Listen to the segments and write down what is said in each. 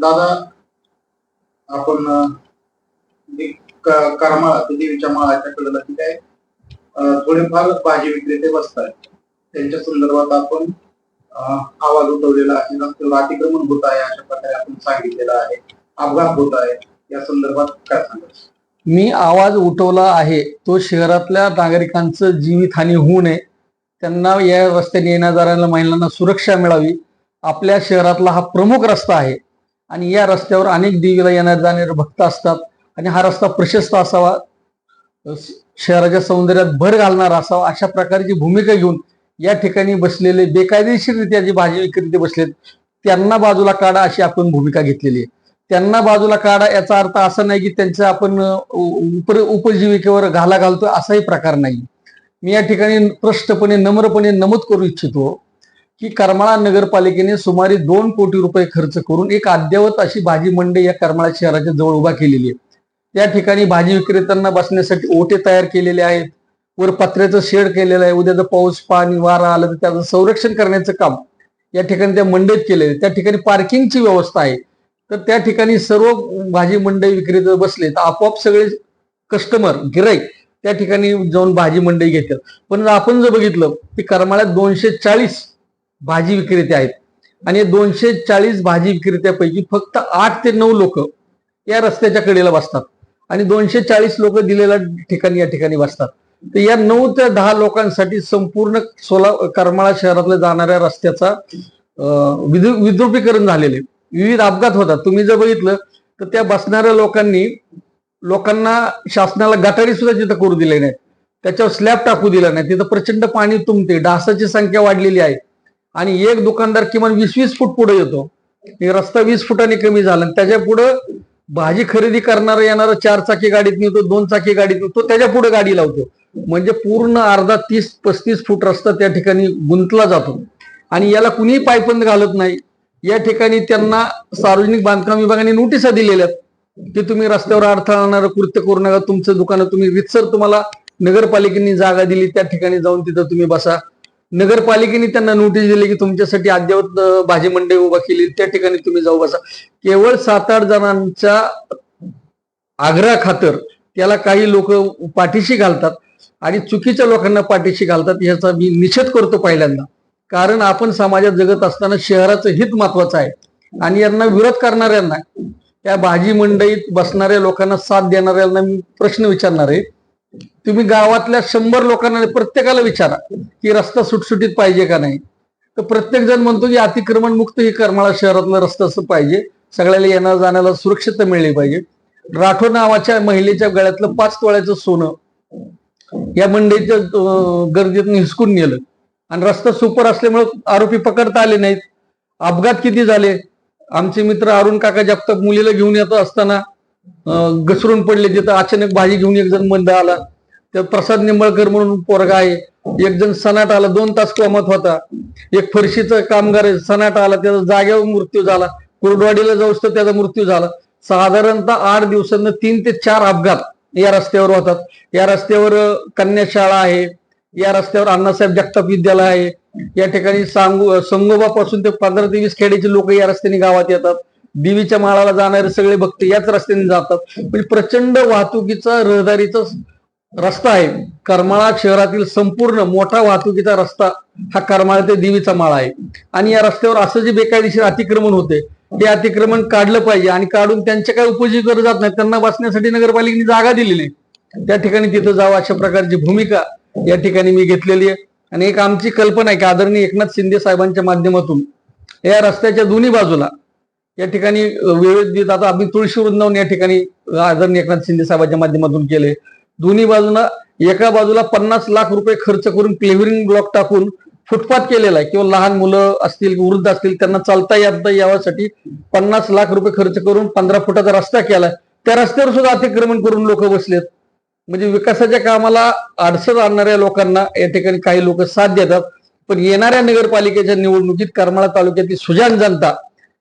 दादा आपण करमाळा ते देवीच्या माळाच्या कडेला तिथे थोडेफार भाजी विक्रेते बसतात त्यांच्या संदर्भात आपण आवाज उठवलेला आहे. रस्त्यावर अतिक्रमण होत आहे अशा प्रकारे आपण सांगितलेलं आहे. अपघात होत आहे. या संदर्भात काय सांगाल मी आवाज उठवला आहे. तो शहरातल्या नागरिकांचं जीवितहानी होऊ नये. त्यांना या रस्त्याने येण्या जाणाऱ्या महिलांना सुरक्षा मिळावी. आपल्या शहरातला हा प्रमुख रस्ता आहे. आणि या रस्त्यावर अनेक देवीला येणारे जाणारे भक्त असतात आणि हा रस्ता प्रशस्त असावा. शहराच्या सौंदर्यात भर घालणारा असावा अशा प्रकारची भूमिका घेऊन या ठिकाणी बसलेले बेकायदेशीररित्या जे भाजी विक्रेते बसलेत त्यांना बाजूला काढा अशी आपण भूमिका घेतलेली आहे. त्यांना बाजूला काढा याचा अर्थ असा नाही की त्यांच्या आपण उपर उप उपजीविकेवर घाला घालतो असाही प्रकार नाही. मी या ठिकाणी स्पष्टपणे नम्रपणे नमूद करू इच्छितो. की करमाळा नगरपालिकेने सुमारे दोन कोटी रुपये खर्च करून एक अद्ययावत अशी भाजी मंडई या करमाळा शहराच्या जवळ उभा केलेली आहे. त्या ठिकाणी भाजी विक्रेत्यांना बसण्यासाठी ओटे तयार केलेले आहेत. वर पत्र्याचं शेड केलेलं आहे. उद्याचं पाऊस पाणी वारा आलं तर त्याचं संरक्षण करण्याचं काम या ठिकाणी त्या मंडईत केलेलं आहे. त्या ठिकाणी पार्किंगची व्यवस्था आहे. तर त्या ठिकाणी सर्व भाजी मंडई विक्रेते बसले तर आपोआप सगळे कस्टमर गिराईक त्या ठिकाणी जाऊन भाजी मंडई घेतात. पण आपण जर बघितलं की करमाळ्यात दोनशे चाळीस भाजी विक्रेते आहेत. आणि दोनशे चाळीस भाजी विक्रेत्यापैकी फक्त आठ ते नऊ लोक या रस्त्याच्या कडेला बसतात. आणि दोनशे चाळीस लोक दिलेल्या ठिकाणी या ठिकाणी बसतात. तर या नऊ ते दहा लोकांसाठी संपूर्ण सोला करमाळा शहरातल्या जाणाऱ्या रस्त्याचा विद्रुपीकरण झालेले विविध अपघात होतात. तुम्ही जर बघितलं तर त्या बसणाऱ्या लोकांनी लोकांना शासनाला गटारी सुद्धा तिथं करू दिले नाहीत. त्याच्यावर स्लॅब टाकू दिला नाही. तिथं प्रचंड पाणी तुंबते. डासाची संख्या वाढलेली आहे. आणि एक दुकानदार किमान वीस वीस फूट पुढे येतो. रस्ता वीस फुटाने कमी झाला आणि त्याच्या पुढं भाजी खरेदी करणारा येणारा चार चाकी गाडीत नेतो दोन चाकी गाडीत नेतो त्याच्या पुढे गाडी लावतो. म्हणजे पूर्ण अर्धा तीस पस्तीस फूट रस्ता त्या ठिकाणी गुंतला जातो. आणि याला कुणीही पायपंद घालत नाही. या ठिकाणी त्यांना सार्वजनिक बांधकाम विभागाने नोटिसा दिलेल्या की तुम्ही रस्त्यावर अडथळा आणणारं कृत्य करू नका तुमचं दुकानं तुम्ही रितसर तुम्हाला नगरपालिकेने जागा दिली त्या ठिकाणी जाऊन तिथं तुम्ही बसा. नगरपालिकेने त्यांना नोटीस दिली की तुमच्यासाठी अद्ययावत भाजी मंडई उभा केली. त्या ठिकाणी तुम्ही जाऊ बसा. केवळ सात आठ जणांच्या आग्रहाखातर त्याला काही लोक पाठीशी घालतात आणि चुकीच्या लोकांना पाठीशी घालतात याचा मी निषेध करतो पहिल्यांदा. कारण आपण समाजात जगत असताना शहराचं हित महत्वाचं आहे. आणि यांना विरोध करणाऱ्यांना त्या भाजी मंडईत बसणाऱ्या लोकांना साथ देणाऱ्यांना मी प्रश्न विचारणार आहे. तुम्ही गावातल्या शंभर लोकांना प्रत्येकाला विचारा की रस्ता सुटसुटीत पाहिजे का नाही. तर प्रत्येक जण म्हणतो की अतिक्रमण मुक्त ही करमाळा शहरातला रस्ता असं पाहिजे. सगळ्याला येणार जाण्याला सुरक्षितता मिळली पाहिजे. राठोड नावाच्या महिलेच्या गळ्यातलं पाच तोळ्याचं सोनं या मंडईच्या गर्दीतून हिसकून नेलं. आणि रस्ता सुपर असल्यामुळे आरोपी पकडता आले नाहीत. अपघात किती झाले? आमचे मित्र अरुण काका जगताप मुलीला घेऊन येत असताना घसरून पडले. तिथं अचानक भाजी घेऊन एक जण मंद आला. त्या प्रसाद निंबळकर म्हणून पोरगा आहे. एक जण सनाट आला. दोन तास कोमत होता. एक फरशीचा कामगार सनाट आला. त्याचा जागेवर मृत्यू झाला. कुर्डवाडीला जाऊस तर त्याचा मृत्यू झाला. साधारणतः आठ दिवसांना तीन ते चार अपघात या रस्त्यावर होतात. या रस्त्यावर कन्या कन्याशाळा आहे. या रस्त्यावर अण्णासाहेब जगताप विद्यालय आहे. या ठिकाणी सांगू संगोबापासून ते पंधरा ते वीस खेड्याचे लोक या रस्त्याने गावात येतात. देवीच्या माळाला जाणारे सगळे भक्त याच रस्त्याने जातात. म्हणजे प्रचंड वाहतुकीचा रहदारीचा रस्ता आहे. करमाळा शहरातील संपूर्ण मोठा वाहतुकीचा रस्ता हा करमाळा ते देवीचा माळा आहे. आणि या रस्त्यावर असं जे बेकायदेशीर अतिक्रमण होते ते अतिक्रमण काढलं पाहिजे आणि काढून त्यांच्या काय उपयोगी जात नाही त्यांना बसण्यासाठी नगरपालिकेने जागा दिलेली आहे. त्या ठिकाणी तिथं जावं अशा प्रकारची भूमिका या ठिकाणी मी घेतलेली आहे. आणि एक आमची कल्पना आहे की आदरणीय एकनाथ शिंदे साहेबांच्या माध्यमातून या रस्त्याच्या दोन्ही बाजूला या ठिकाणी विविध आता आम्ही तुळशी वृंदावन या ठिकाणी आदरणीय एकनाथ शिंदे साहेबांच्या माध्यमातून केले. दोन्ही बाजूला एका बाजूला पन्नास लाख रुपये खर्च करून क्लेव्हरिंग ब्लॉक टाकून फुटपाथ केलेला आहे. किंवा लहान मुलं असतील वृद्ध असतील त्यांना चालता येता यावासाठी पन्नास लाख रुपये खर्च करून पंधरा फुटाचा रस्ता केलाय. त्या रस्त्यावर सुद्धा अतिक्रमण करून लोक बसलेत. म्हणजे विकासाच्या कामाला अडचण आणणाऱ्या लोकांना या ठिकाणी काही लोक साथ देतात. पण येणाऱ्या नगरपालिकेच्या निवडणुकीत करमाळा तालुक्यातील सुजान जनता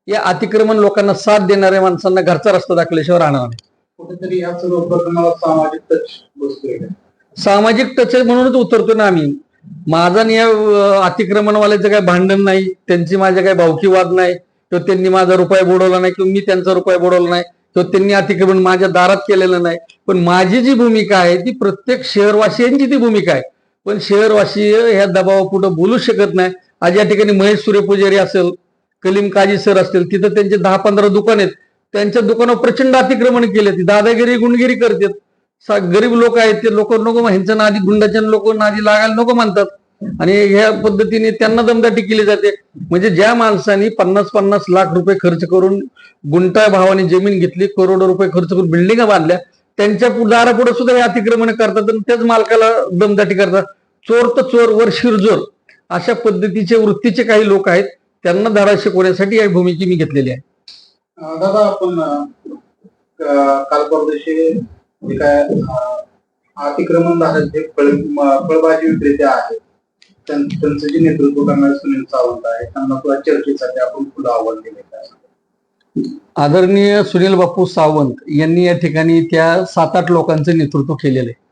या अतिक्रमण लोकांना साथ देणाऱ्या माणसांना घरचा रस्ता दाखल्याशिवाय राहणार नाही. कुठेतरी या सर्व प्रकरणाला सामाजिक टच बसतोय? सामाजिक टच म्हणूनच उतरतो ना आम्ही. माझा आणि या अतिक्रमणवाल्याचं काही भांडण नाही त्यांची माझ्या काही भावकी वाद नाही किंवा त्यांनी माझा रुपये बुडवला नाही किंवा मी त्यांचा रुपये बुडवला नाही किंवा त्यांनी अतिक्रमण माझ्या दारात केलेलं नाही. पण माझी जी भूमिका आहे ती प्रत्येक शहरवासियांची ती भूमिका आहे. पण शहरवासी ह्या दबावापुढे बोलू शकत नाही. आज या ठिकाणी महेश सूर्यपुजारी असेल कलीम काजी सर असतील तिथं त्यांचे दहा पंधरा दुकान आहेत. त्यांच्या दुकानावर प्रचंड अतिक्रमण केले दादागिरी गुंडगिरी करतात. गरीब लोक आहेत ते लोक नको ह्यांच्या नादी गुंडाच्या लोक नादी लागायला नको म्हणतात. आणि ह्या पद्धतीने त्यांना दमदाटी केली जाते. म्हणजे ज्या माणसाने पन्नास पन्नास लाख रुपये खर्च करून गुंटा भावाने जमीन घेतली करोडो रुपये खर्च करून बिल्डिंगा बांधल्या त्यांच्या पु- दारापुढे सुद्धा हे अतिक्रमण करतात आणि त्याच मालकाला दमदाटी करतात. चोर तर चोर वर शिरजोर. अशा पद्धतीचे वृत्तीचे काही लोक आहेत. त्यांना धडा शिकवण्यासाठी ही भूमिका मी घेतलेली आहे. दादा आपण काल परदेशी जे काय अतिक्रमण झालं जे फळ म- फळभाजी विक्रेते आहेत. त्यां- त्यांचं जे नेतृत्व करणारे सुनील सावंत आहे त्यांना तुला चर्चेसाठी आपण पुढे आव्हान दिले आदरणीय सुनील बापू सावंत यांनी या ठिकाणी त्या सात आठ लोकांचं नेतृत्व केलेलं आहे.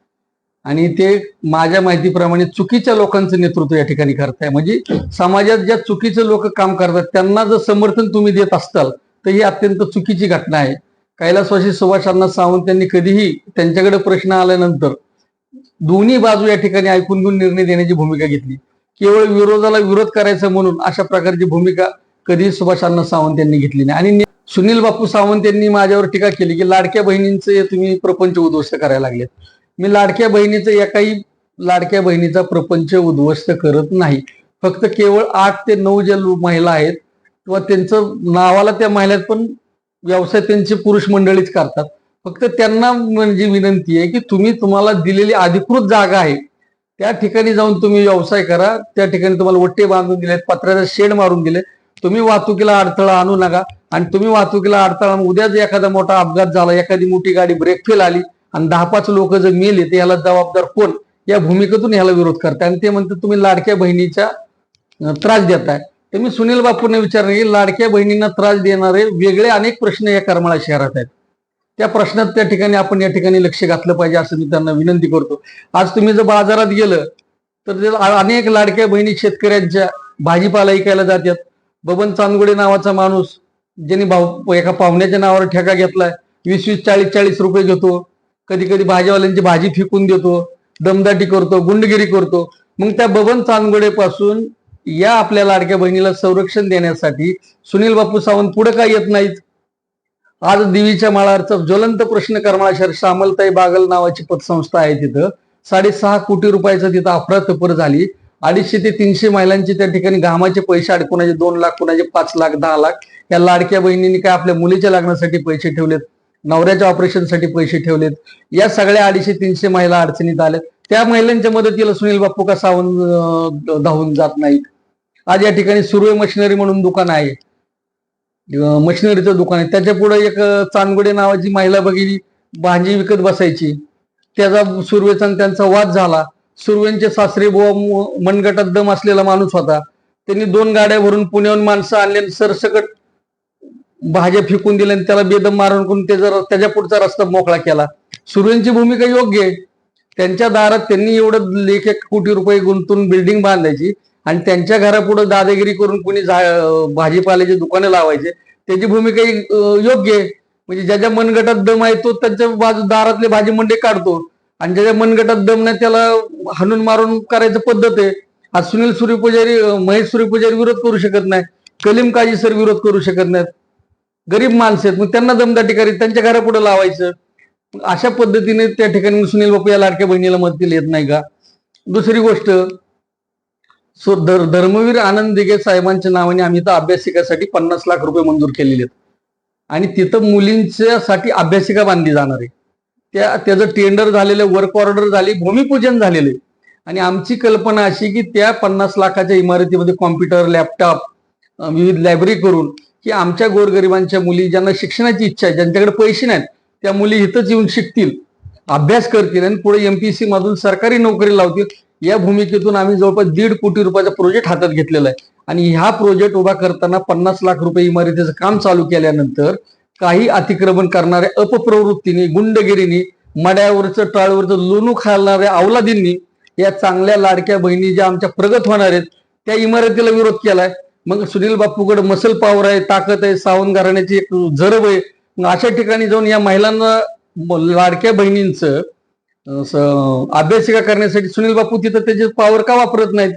आणि ते माझ्या माहितीप्रमाणे चुकीच्या लोकांचं नेतृत्व या ठिकाणी करताय. म्हणजे समाजात ज्या चुकीचे लोक काम करतात त्यांना जर समर्थन तुम्ही देत असताल तर ही अत्यंत चुकीची घटना आहे. कैलासवासी सुभाष अण्णा सावंत यांनी कधीही त्यांच्याकडे प्रश्न आल्यानंतर दोन्ही बाजू या ठिकाणी ऐकून घेऊन निर्णय देण्याची भूमिका घेतली. केवळ विरोधाला विरोध करायचा म्हणून अशा प्रकारची भूमिका कधी सुभाष अण्णा सावंत यांनी घेतली नाही. आणि सुनील बापू सावंत यांनी माझ्यावर टीका केली की लाडक्या बहिणींचे तुम्ही प्रपंच उद्ध्वस्त करायला लागलेत. मी लाडक्या बहिणीचं एकाही लाडक्या बहिणीचा प्रपंच उद्ध्वस्त करत नाही. फक्त केवळ आठ ते नऊ ज्या महिला आहेत किंवा त्यांचं नावाला त्या महिला पण व्यवसाय त्यांचे पुरुष मंडळीच करतात. फक्त त्यांना म्हणजे विनंती आहे की तुम्ही तुम्हाला दिलेली अधिकृत जागा आहे. त्या ठिकाणी जाऊन तुम्ही व्यवसाय करा. त्या ठिकाणी तुम्हाला वट्टे बांधून दिलेत पत्र्याचा शेड मारून दिले तुम्ही वाहतुकीला अडथळा आणू नका. आणि तुम्ही वाहतुकीला अडथळा उद्याच एखादा मोठा अपघात झाला एखादी मोठी गाडी ब्रेक फेल आली आणि दहा पाच लोक जर मेले तर याला जबाबदार कोण? या भूमिकेतून ह्याला विरोध करताय. आणि ते म्हणतात तुम्ही लाडक्या बहिणीचा त्रास देताय. तर मी सुनील बापूंना विचारले की लाडक्या बहिणींना त्रास देणारे वेगळे अनेक प्रश्न या करमाळा शहरात आहेत. त्या प्रश्नात त्या ठिकाणी आपण या ठिकाणी लक्ष घातलं पाहिजे असं मी त्यांना विनंती करतो. आज तुम्ही जर बाजारात गेलं तर ते अनेक लाडक्या बहिणी शेतकऱ्यांच्या भाजीपाला ऐकायला जातात. बबन चांदगुडे नावाचा माणूस ज्यांनी भाऊ एका पाहुण्याच्या नावावर ठेका घेतलाय वीस वीस चाळीस चाळीस रुपये घेतो. कधी कधी भाजीवाल्यांची भाजी फेकून देतो दमदाटी करतो गुंडगिरी करतो. मग त्या बबन चांदगुडे पासून या आपल्या लाडक्या बहिणीला संरक्षण देण्यासाठी सुनील बापू सावंत पुढे काय येत नाहीत? आज देवीच्या माळावरचा ज्वलंत प्रश्न करमाळा श्यामलताई बागल नावाची पतसंस्था आहे तिथं. साडेसहा कोटी रुपयाचं तिथं अफरातफर झाली. अडीचशे ते तीनशे महिलांची त्या ठिकाणी घामाचे पैसे अडकुणाचे दोन लाख कोणाचे पाच लाख दहा लाख. या लाडक्या बहिणींनी काय आपल्या मुलीच्या लग्नासाठी पैसे ठेवलेत? नवऱ्याच्या ऑपरेशनसाठी पैसे ठेवलेत. या सगळ्या अडीचशे तीनशे महिला अडचणीत आल्या त्या महिलांच्या मदतीला सुनील बाप्पू का सावंत धावून जात नाहीत. आज या ठिकाणी सुर्वे मशिनरी म्हणून दुकान आहे. मशिनरीचं दुकान आहे. त्याच्या पुढे एक चांदगुडे नावाची महिला बघितली. भाजी विकत बसायची. त्याचा सुर्वेचा त्यांचा वाद झाला. सुर्वेंचे सासरे बुवा मनगटात दम असलेला माणूस होता. त्यांनी दोन गाड्या भरून पुण्याहून माणसं आणले सरसकट भाज्या फेकून दिल्या आणि त्याला बेदम मारून करून त्याचा त्याच्या पुढचा रस्ता मोकळा केला. सुर्वेंची भूमिका योग्य आहे. त्यांच्या दारात त्यांनी एवढं एक एक कोटी रुपये गुंतून बिल्डिंग बांधायची आणि त्यांच्या घरापुढे दादागिरी करून कुणी भाजीपाल्याची दुकानं लावायचे. त्याची भूमिका योग्य आहे. म्हणजे ज्याच्या मनगटात दम आहे तो त्यांच्या बाजू दारातले भाजी मंडे काढतो. आणि ज्याच्या मनगटात दम नाही त्याला हाणून मारून करायचं पद्धत आहे. आज सुनील सूर्यपुजारी महेश सूर्यपुजारी विरोध करू शकत नाही. कलीम काजी सर विरोध करू शकत नाहीत. गरीब माणसं आहेत मग त्यांना दमदाटी करायची त्यांच्या घरापुढे लावायचं. अशा पद्धतीने त्या ठिकाणी सुनील बापू या लाडक्या बहिणीला मदतीला येत नाही का? दुसरी गोष्ट सो धर धर्मवीर आनंद दिघे साहेबांच्या नावाने आम्ही तर अभ्यासिकासाठी पन्नास लाख रुपये मंजूर केलेले आहेत. आणि तिथं मुलींच्यासाठी अभ्यासिका बांधली जाणार आहे. त्या त्याचं टेंडर झालेलं वर्क ऑर्डर झाली भूमिपूजन झालेलं आहे. आणि आमची कल्पना अशी की त्या पन्नास लाखाच्या इमारतीमध्ये कॉम्प्युटर लॅपटॉप विविध लायब्ररी करून की आमच्या गोरगरिबांच्या मुली ज्यांना शिक्षणाची इच्छा आहे ज्यांच्याकडे पैसे नाहीत त्या मुली इथंच येऊन शिकतील अभ्यास करतील आणि पुढे एमपीसी मधून सरकारी नोकरी लावतील. या भूमिकेतून आम्ही जवळपास दीड कोटी रुपयाचा प्रोजेक्ट हातात घेतलेला आहे. आणि ह्या प्रोजेक्ट उभा करताना पन्नास लाख रुपये इमारतीचं काम चालू केल्यानंतर काही अतिक्रमण करणाऱ्या अपप्रवृत्तीने गुंडगिरीने मड्यावरचं टाळवरचं लोणू खालणाऱ्या अवलादींनी या चांगल्या लाडक्या बहिणी ज्या आमच्या प्रगत होणार आहेत त्या इमारतीला विरोध केलाय. मग सुनील बापूकडे मसल पॉवर आहे ताकद आहे सावंत घराण्याची एक जरब आहे. मग अशा ठिकाणी जाऊन या महिलांना लाडक्या बहिणींचं अभ्यासिका करण्यासाठी सुनील बापू तिथं त्याचे पॉवर का वापरत नाहीत?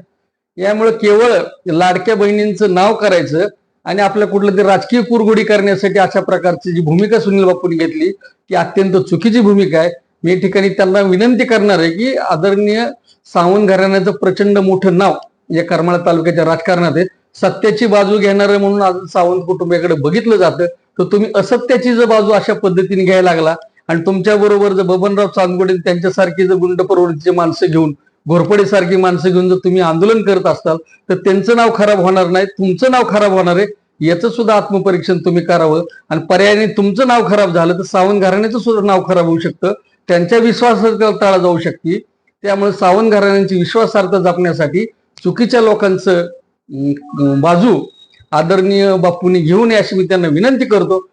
यामुळे केवळ लाडक्या बहिणींचं नाव करायचं आणि आपल्या कुठलं तरी राजकीय कुरगुडी करण्यासाठी अशा प्रकारची जी भूमिका सुनील बापूंनी घेतली ती अत्यंत चुकीची भूमिका आहे. मी या ठिकाणी त्यांना विनंती करणार आहे की आदरणीय सावंत घराण्याचं प्रचंड मोठं नाव या करमाळा तालुक्याच्या राजकारणात आहे. सत्याची बाजू घेणार म्हणून आज सावंत कुटुंबियाकडे बघितलं जातं. तर तुम्ही असत्याची जर बाजू अशा पद्धतीने घ्यायला लागला आणि तुमच्या बरोबर जर बबनराव चांदगोडे त्यांच्यासारखी जर गुंड प्रवृत्तीची माणसं घेऊन घोरपडे सारखी माणसं घेऊन जर तुम्ही आंदोलन करत असाल तर त्यांचं नाव खराब होणार नाही तुमचं नाव खराब होणार आहे याचं सुद्धा आत्मपरीक्षण तुम्ही करावं. आणि पर्यायाने तुमचं नाव खराब झालं तर सावंत घराण्याचं सुद्धा नाव खराब होऊ शकतं. त्यांच्या विश्वासार्थ टाळा जाऊ शकते. त्यामुळे सावंत घराण्यांची विश्वासार्हता जपण्यासाठी चुकीच्या लोकांचं बाजू आदरणीय बापूंनी घेऊ नये अशी मी त्यांना विनंती करतो.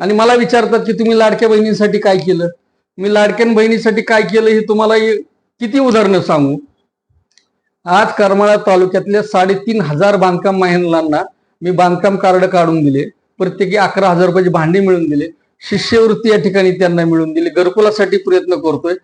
आणि मला विचारतात की तुम्ही लाडक्या बहिणींसाठी काय केलं? मी लाडक्या बहिणीसाठी काय केलं हे तुम्हाला किती उदाहरणं सांगू? आज करमाळा तालुक्यातल्या साडेतीन हजार बांधकाम महिलांना मी बांधकाम कार्ड काढून दिले. प्रत्येकी अकरा हजार रुपयाची भांडी मिळून दिले. शिष्यवृत्ती या ठिकाणी त्यांना मिळून दिली. घरकुलासाठी प्रयत्न करतोय.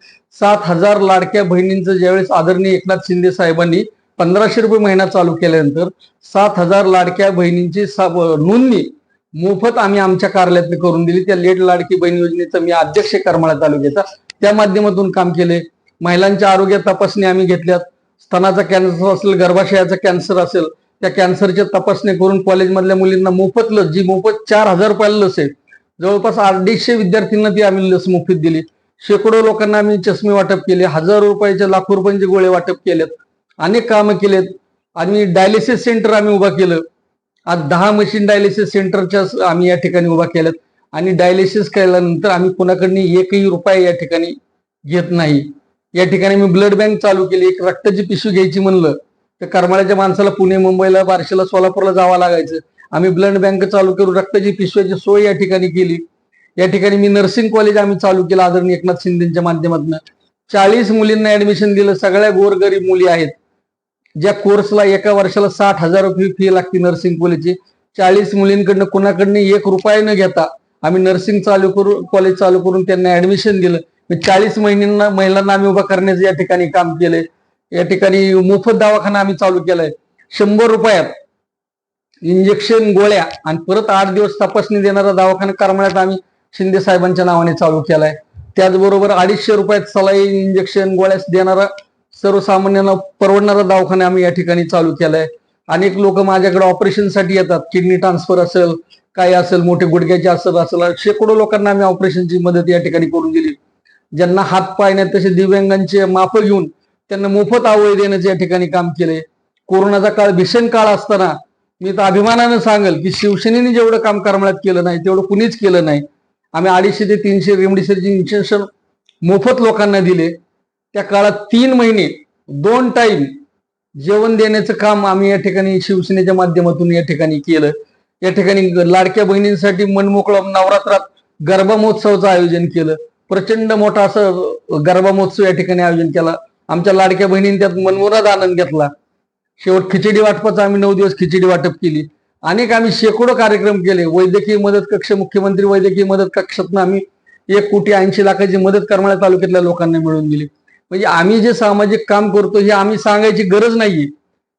सात हजार लाडक्या बहिणींचं ज्यावेळेस आदरणीय एकनाथ शिंदे साहेबांनी पंधराशे रुपये महिना चालू केल्यानंतर सात हजार लाडक्या बहिणींची सा- नोंदणी मोफत आम्ही आमच्या कार्यालयात करून दिली. त्या लेट लाडकी बहीण योजनेचा मी अध्यक्ष करमाळा तालुक्याचा त्या माध्यमातून काम केले. महिलांच्या आरोग्य तपासणी आम्ही घेतल्यात. स्तनाचा कॅन्सर असेल गर्भाशयाचा कॅन्सर असेल त्या कॅन्सरच्या तपासणी करून कॉलेजमधल्या मुलींना मोफत लस जी मोफत चार हजार रुपयाला लस आहे. जवळपास अडीचशे विद्यार्थ्यांना ती आम्ही लस मोफत दिली. शेकडो लोकांना आम्ही चष्मे वाटप केले. हजारो रुपयाचे लाखो रुपयांचे गोळे वाटप केलेत. अनेक कामं केलेत. आणि डायलिसिस सेंटर आम्ही उभा केलं. आज दहा मशीन डायलिसिस सेंटरच्या आम्ही या ठिकाणी उभा केल्यात. आणि डायलिसिस केल्यानंतर आम्ही कोणाकडनं एकही रुपया या ठिकाणी घेत नाही. या ठिकाणी मी ब्लड बँक चालू केली. एक रक्ताची पिशवी घ्यायची म्हणलं तर करमाळ्याच्या माणसाला पुणे मुंबईला बार्शीला सोलापूरला जावं लागायचं. आम्ही ब्लड बँक चालू करून रक्ताची पिशव्याची सोय या ठिकाणी केली. या ठिकाणी मी नर्सिंग कॉलेज आम्ही चालू केलं आदरणीय एकनाथ शिंदेच्या माध्यमातून. चाळीस मुलींना ऍडमिशन दिलं. सगळ्या गोरगरीब मुली आहेत. ज्या कोर्सला एका वर्षाला साठ हजार रुपये फी लागते नर्सिंग कॉलेजची चाळीस मुलींकडनं कुणाकडनं एक रुपया न घेता आम्ही नर्सिंग चालू करून कॉलेज चालू करून त्यांना ऍडमिशन दिलं. चाळीस महिन्यांना महिलांना आम्ही उभा करण्याचं या ठिकाणी काम केलंय. या ठिकाणी मोफत दवाखाना आम्ही चालू केलाय. शंभर रुपयात इंजेक्शन गोळ्या आणि परत आठ दिवस तपासणी देणारा दवाखाना करमण्यात आम्ही शिंदे साहेबांच्या नावाने चालू केलाय. त्याचबरोबर अडीचशे रुपयात सलाई इंजेक्शन गोळ्या देणारा सर्वसामान्यांना परवडणारा दवाखाना आम्ही या ठिकाणी चालू केलाय. अनेक लोक माझ्याकडे ऑपरेशनसाठी येतात. किडनी ट्रान्सफर असेल काय असेल मोठे गुडघ्याचे असेल असेल शेकडो लोकांना आम्ही ऑपरेशनची मदत या ठिकाणी करून दिली. ज्यांना हात पाय नाही तसे दिव्यांगांचे माप घेऊन त्यांना मोफत आवळे देण्याचे या ठिकाणी काम केले कोरोनाचा काळ भीषण काळ असताना मी तर अभिमानानं सांगेल की शिवसेनेने जेवढं काम करमळ्यात केलं नाही तेवढं कुणीच केलं नाही. आम्ही अडीचशे ते तीनशे रेमडेसिवीरचे इंजेक्शन मोफत लोकांना दिले. त्या काळात तीन महिने दोन टाईम जेवण देण्याचं काम आम्ही या ठिकाणी शिवसेनेच्या माध्यमातून या ठिकाणी केलं. या ठिकाणी लाडक्या बहिणींसाठी मनमोकळं नवरात्रात गरबा महोत्सवाचं आयोजन केलं. प्रचंड मोठा असं गरबा महोत्सव या ठिकाणी आयोजन केला. आमच्या लाडक्या बहिणींनी त्यात मनमुराद आनंद घेतला. शेवट खिचडी वाटपाचं आम्ही नऊ दिवस खिचडी वाटप केली. अनेक आम्ही शेकडो कार्यक्रम केले. वैद्यकीय मदत कक्ष मुख्यमंत्री वैद्यकीय मदत कक्षातून आम्ही एक कोटी ऐंशी लाखाची मदत करमाळ्या तालुक्यातल्या लोकांना मिळून दिली. म्हणजे आम्ही जे सामाजिक काम करतो हे आम्ही सांगायची गरज नाहीये.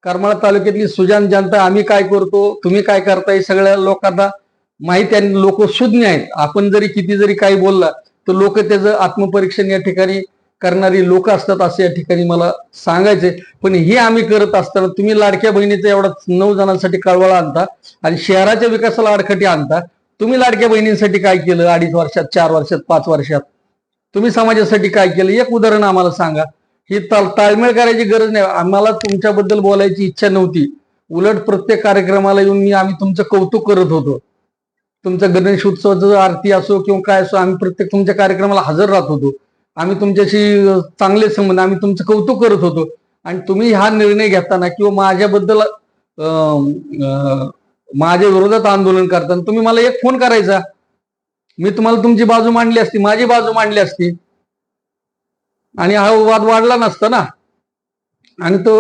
करमाळा तालुक्यातली सुजान जनता आम्ही काय करतो तुम्ही काय करताय सगळ्या लोकांना माहिती आणि लोक सुज्ञ आहेत. आपण जरी किती जरी काही बोलला तर लोक त्याचं आत्मपरीक्षण या ठिकाणी करणारी लोक असतात असं या ठिकाणी मला सांगायचंय. पण हे आम्ही करत असताना तुम्ही लाडक्या बहिणीचा एवढा नऊ जणांसाठी कळवळा आणता आणि शहराच्या विकासाला अडखटी आणता. तुम्ही लाडक्या बहिणींसाठी काय केलं अडीच वर्षात चार वर्षात पाच वर्षात? तुम्ही समाजासाठी काय केलं? एक उदाहरण आम्हाला सांगा. ही ताल ताळमेळ करायची गरज नाही. आम्हाला तुमच्याबद्दल बोलायची इच्छा नव्हती. उलट प्रत्येक कार्यक्रमाला येऊन मी आम्ही तुमचं कौतुक करत होतो. तुमचं गणेश उत्सवाचं आरती असो किंवा काय असो आम्ही प्रत्येक तुमच्या कार्यक्रमाला हजर राहत होतो. आम्ही तुमच्याशी चांगले संबंध आम्ही तुमचं कौतुक करत होतो. आणि तुम्ही हा निर्णय घेताना किंवा माझ्याबद्दल माझ्या विरोधात आंदोलन करताना तुम्ही मला एक फोन करायचा. मी तुम्हाला तुमची बाजू मांडली असती माझी बाजू मांडली असती. आणि हा वाद वाढला नसता ना. आणि तो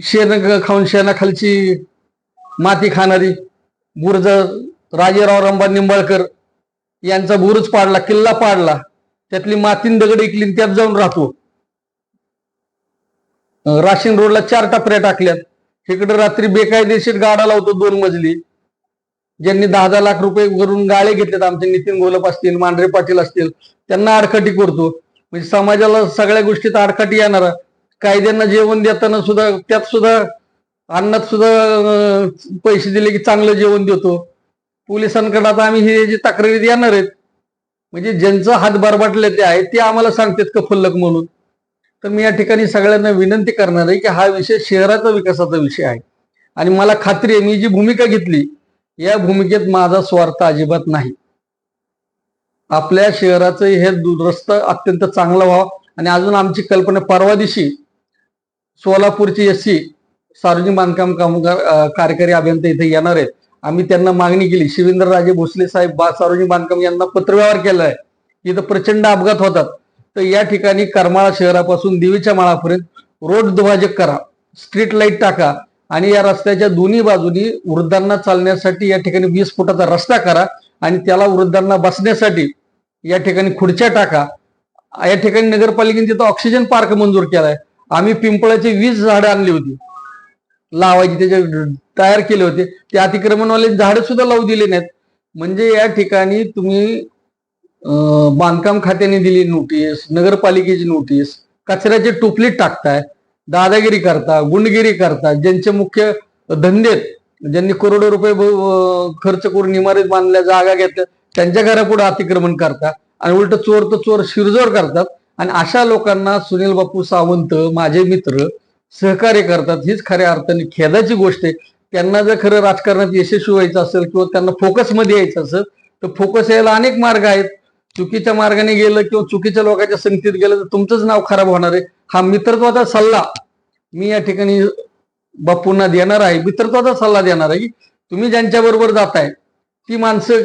शेण खाऊन शेणाखालची माती खाणारी बुरज राजेराव रंबा निंबाळकर यांचा बुरुज पाडला किल्ला पाडला. त्यातली मातीन दगड इकली त्यात जाऊन राहतो. राशीन रोडला चार टपऱ्या टाकल्यात. इकडे रात्री बेकायदेशीर गाडा लावतो दोन मजली. ज्यांनी दहा दहा लाख रुपये करून गाळे घेतलेत आमचे नितीन गोलप असतील मांढरे पाटील असतील त्यांना आडखटी करतो. म्हणजे समाजाला सगळ्या गोष्टीत आडखटी येणार. कायद्यांना जेवण देताना सुद्धा त्यात सुद्धा अन्नात सुद्धा पैसे दिले की चांगलं जेवण देतो. पोलिसांकडे आता आम्ही हे जे तक्रारी येणार आहेत म्हणजे ज्यांचं हात बरबाटले ते आहे ते आम्हाला सांगतात का फल्लक म्हणून? तर मी या ठिकाणी सगळ्यांना विनंती करणार आहे की हा विषय शहराचा विकासाचा विषय आहे. आणि मला खात्री आहे मी जी भूमिका घेतली या भूमिकेत माझा स्वार्थ अजिबात नाही. आपल्या शहराचं हे दुरस्त अत्यंत चांगलं व्हावं आणि अजून आमची कल्पना परवा दिवशी सोलापूरची एस सी सार्वजनिक बांधकाम कामगार कार्यकारी अभियंता इथे येणार आहेत. आम्ही त्यांना मागणी केली. शिवेंद्रराजे भोसले साहेब बा सार्वजनिक बांधकाम यांना पत्रव्यवहार केला आहे इथं प्रचंड अपघात होतात. तर या ठिकाणी करमाळा शहरापासून देवीच्या माळापर्यंत रोड दुभाजक करा. स्ट्रीट लाइट टाका. आणि या रस्त्याच्या दोन्ही बाजूनी वृद्धांना चालण्यासाठी या ठिकाणी वीस फुटाचा रस्ता करा आणि त्याला वृद्धांना बसण्यासाठी या ठिकाणी खुर्च्या टाका. या ठिकाणी नगरपालिकेने तिथं ऑक्सिजन पार्क मंजूर केलाय. आम्ही पिंपळाची वीस झाडं आणली होती. लावायची त्याचे तयार केले होते. ते अतिक्रमणवाले झाडं सुद्धा लावू दिले नाहीत. म्हणजे या ठिकाणी तुम्ही बांधकाम खात्याने दिली नोटीस नगरपालिकेची नोटीस कचऱ्याचे टोपलीत टाकताय. दादागिरी करता गुंडगिरी करता ज्यांचे मुख्य धंदे ज्यांनी करोडो रुपये खर्च करून इमारत बांधल्या जागा घेतल्या त्यांच्या घरापुढे अतिक्रमण करतात आणि उलट चोर तर चोर शिरजोर करतात. आणि अशा लोकांना सुनील बापू सावंत माझे मित्र सहकार्य करतात. हीच खऱ्या अर्थाने खेदाची गोष्ट आहे. त्यांना जर खरं राजकारणात यशस्वी व्हायचं असेल किंवा त्यांना फोकसमध्ये यायचं असेल तर फोकस यायला अनेक मार्ग आहेत. चुकीच्या मार्गाने गेलं किंवा चुकीच्या लोकांच्या संगतीत गेलं तर तुमचंच नाव खराब होणार आहे. हा मित्रत्वाचा सल्ला मी या ठिकाणी बापूंना देणार आहे. मित्रत्वाचा सल्ला देणार आहे की तुम्ही ज्यांच्या बरोबर जाताय ती माणसं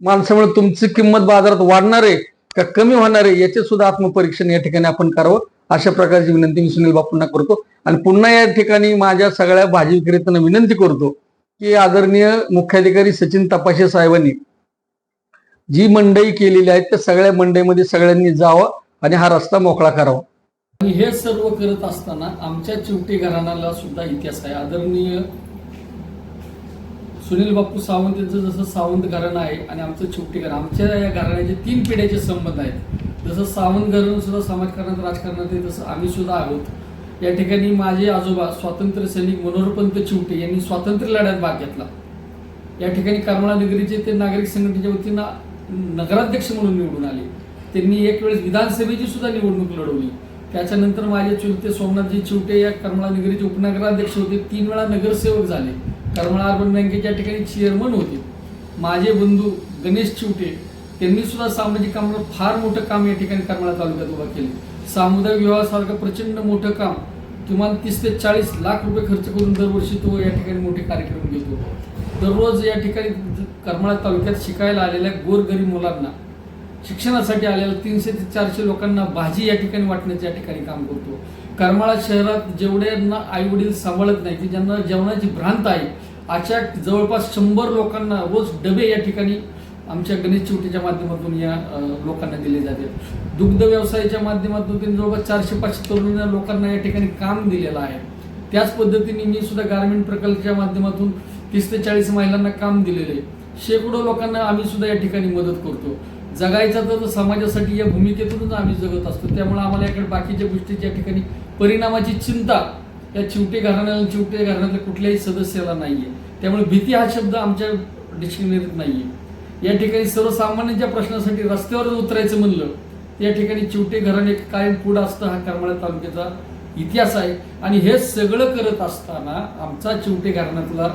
माणसामुळे तुमची किंमत बाजारात वाढणार आहे का कमी होणार आहे याचे सुद्धा आत्मपरीक्षण या ठिकाणी आपण करावं. अशा प्रकारची विनंती मी सुनील बापूंना करतो. आणि पुन्हा या ठिकाणी माझ्या सगळ्या भाजी विक्रेत्यांना विनंती करतो की आदरणीय मुख्याधिकारी सचिन तपाशे साहेबांनी जी मंडई केलेली आहे त्या सगळ्या मंडईमध्ये सगळ्यांनी जावं आणि हा रस्ता मोकळा करावा. आणि हे सर्व करत असताना आमच्या चिवटी घराण्याला सुद्धा इतिहास आहे. आदरणीय सुनील बापू सावंत यांचं जसं सावंत घराणं आहे आणि आमचं चिवटी घराणं आमच्या या घराण्याचे तीन पिढ्याचे संबंध आहेत. जसं सावंत घराणं सुद्धा समाजकारणात राजकारणात आहे तसं आम्ही सुद्धा आहोत. या ठिकाणी माझे आजोबा स्वातंत्र्य सैनिक मनोहरपंत चिवटे यांनी स्वातंत्र्य लढ्यात भाग घेतला. या ठिकाणी करमळा नगरीचे ते नागरिक संघटनेच्या वतीनं नगराध्यक्ष म्हणून निवडून आले. त्यांनी एक वेळेस विधानसभेची सुद्धा निवडणूक लढवली. त्याच्यानंतर माझे चुलते सोमनाथजी चिवटे या करमळा नगरीचे उपनगराध्यक्ष होते. तीन वेळा नगरसेवक झाले. करमळा अर्बन बँकेच्या ठिकाणी चेअरमन होते. माझे बंधू गणेश चिवटे त्यांनी सुद्धा सामाजिक कामावर फार मोठं काम या ठिकाणी करमाळा तालुक्यात उभं केले. सामुदायिक विवाहासारखं प्रचंड मोठं काम. किमान तीस ते चाळीस लाख रुपये खर्च करून दरवर्षी तो या ठिकाणी मोठे कार्यक्रम घेतो. दररोज या ठिकाणी करमाळा तालुक्यात शिकायला आलेल्या गोरगरीब मुलांना शिक्षणासाठी आलेल्या तीनशे ते चारशे लोकांना भाजी या ठिकाणी वाटण्याचं या ठिकाणी काम करतो. करमाळा शहरात जेवढ्यांना आई वडील सांभाळत नाही की ज्यांना जेवणाची भ्रांत आहे अशा जवळपास शंभर लोकांना रोज डबे या ठिकाणी आमच्या गणेश चिवटीच्या माध्यमातून या लोकांना दिले जाते. दुग्ध व्यवसायाच्या माध्यमातून जवळपास चारशे पाचशे तरुण लोकांना या ठिकाणी काम दिलेलं आहे. त्याच पद्धतीने मी सुद्धा गारमेंट प्रकल्पाच्या माध्यमातून तीस ते चाळीस महिलांना काम दिलेलं. आहे शेकडो लोकांना आम्ही सुद्धा या ठिकाणी मदत करतो. जगायचा तर समाजासाठी या भूमिकेतूनच आम्ही जगत असतो. त्यामुळे आम्हाला याकडे बाकीच्या गोष्टीच्या या ठिकाणी परिणामाची चिंता या चिवटे घराण्याला चिवटे घराण्यातल्या कुठल्याही सदस्याला नाहीये. त्यामुळे भीती हा शब्द आमच्या डिक्शनरीत नाहीये. या ठिकाणी सर्वसामान्यांच्या प्रश्नासाठी रस्त्यावर उतरायचं म्हणलं या ठिकाणी चिवटे घराणे कायम पुढं असतं हा करमाळा तालुक्याचा इतिहास आहे. आणि हे सगळं करत असताना आमचा चिवटे घराण्यातला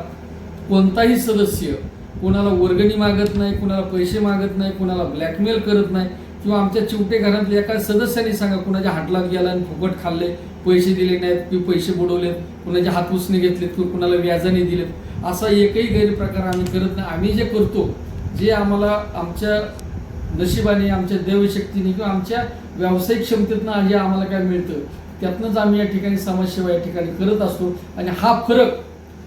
कोणताही सदस्य कोणाला वर्गणी मागत नाही कोणाला पैसे मागत नाही कोणाला ब्लॅकमेल करत नाही किंवा आमच्या चिवटे घरातल्या एका सदस्याने सांगा कुणाच्या हाटलात गेला आणि फुकट खाल्ले पैसे दिले नाहीत किंवा पैसे बुडवलेत कुणाच्या हातपुसणे घेतलेत किंवा कुणाला व्याजाने दिलेत. असा एकही गैरप्रकार आम्ही करत नाही. आम्ही जे करतो जे आम्हाला आमच्या नशिबाने आमच्या देवशक्तीने किंवा आमच्या व्यावसायिक क्षमतेतनं जे आम्हाला काय मिळतं त्यातनंच आम्ही या ठिकाणी समाजसेवा या ठिकाणी करत असतो. आणि हा फरक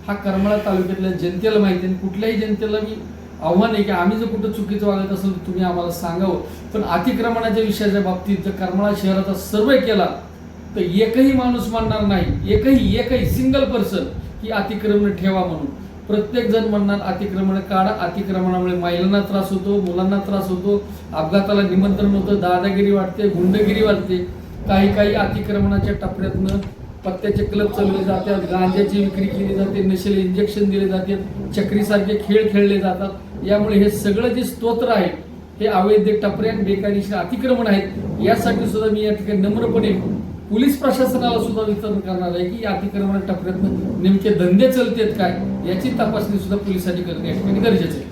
हा करमाळा तालुक्यातल्या जनतेला माहिती आहे आणि कुठल्याही जनतेला मी आव्हान आहे की आम्ही जर कुठं चुकीचं वागत असेल तर तुम्ही आम्हाला सांगावं. पण अतिक्रमणाच्या विषयाच्या बाबतीत जर करमाळा शहराचा सर्वे केला तर एकही माणूस म्हणणार नाही. एकही एकही सिंगल पर्सन की अतिक्रमण ठेवा म्हणून. प्रत्येक जण म्हणणार अतिक्रमण काढा अतिक्रमणामुळे महिलांना त्रास होतो मुलांना त्रास होतो अपघाताला निमंत्रण होतं दादागिरी वाटते गुंडगिरी वाटते काही काही अतिक्रमणाच्या टप्प्यातनं पत्त्याचे क्लब चालवले जातात गांजाची विक्री केली जाते नशेले इंजेक्शन दिले जाते चक्रीसारखे खेळ खेळले जातात. यामुळे हे सगळं जे स्तोत्र आहे हे अवैध टपऱ्या आणि बेकायदेशीर अतिक्रमण आहेत यासाठी सुद्धा मी या ठिकाणी नम्रपणे पोलीस प्रशासनाला सुद्धा वितरण करणार आहे की या अतिक्रमण टपऱ्यातनं नेमके धंदे चलतेत काय याची तपासणी सुद्धा पोलिसांनी करणे या ठिकाणी गरजेचं आहे.